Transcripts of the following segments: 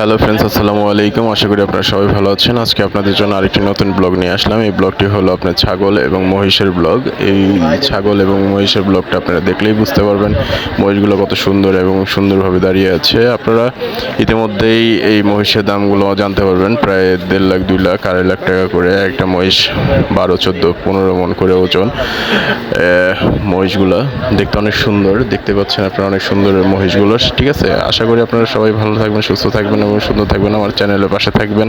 Hello friends, আসসালামু আলাইকুম। আশা করি আপনারা সবাই ভালো আছেন। আজকে আপনাদের জন্য আরেকটি নতুন ব্লগ নিয়ে আসলাম। এই ব্লগটি হলো আপনার ছাগল এবং মহিষের ব্লগ। এই ছাগল এবং মহিষের ব্লগটা আপনারা দেখলেই বুঝতে পারবেন মহিষগুলো কত সুন্দর এবং সুন্দরভাবে দাঁড়িয়ে আছে। আপনারা ইতিমধ্যেই এই মহিষের দামগুলো জানতে পারবেন। প্রায় দেড় লাখ, দুই লাখ, আড়াই লাখ টাকা করে একটা মহিষ, বারো, চোদ্দ, পনেরো মন করে ওজন। মহিষগুলো দেখতে অনেক সুন্দর। দেখতে পাচ্ছেন আপনারা অনেক সুন্দর মহিষগুলো। ঠিক আছে? আশা করি আপনারা সবাই ভালো থাকবেন, সুস্থ থাকবেন সুন্দর থাকবেন, আমার চ্যানেলের পাশে থাকবেন।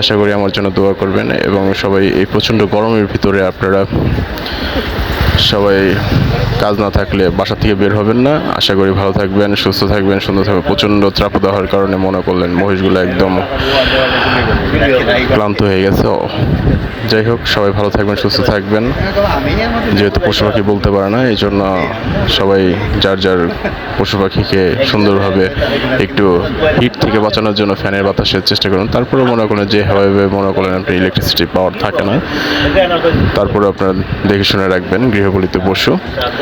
আশা করি আমার জন্য দোয়া করবেন এবং সবাই এই প্রচণ্ড গরমের ভিতরে আপনারা সবাই কাজ না থাকলে বাসা থেকে বের হবেন না। আশা করি ভালো থাকবেন, সুস্থ থাকবেন, সুন্দর থাকবেন। প্রচণ্ড ত্রাপদাহর কারণে মনে করলেন মহিষগুলো একদম ক্লান্ত হয়ে গেছে। যাই হোক, সবাই ভালো থাকবেন, সুস্থ থাকবেন। যেহেতু পশু পাখি বলতে পারে না, এই জন্য সবাই যার যার পশু পাখিকে সুন্দরভাবে একটু হিট থেকে বাঁচানোর জন্য ফ্যানের বাতাসের চেষ্টা করুন। তারপরে মনে করেন যে যেভাবে মনে করেন আপনি ইলেকট্রিসিটি পাওয়ার থাকে না। তারপরে আপনার দেখে শুনে রাখবেন গৃহপালিত পশু।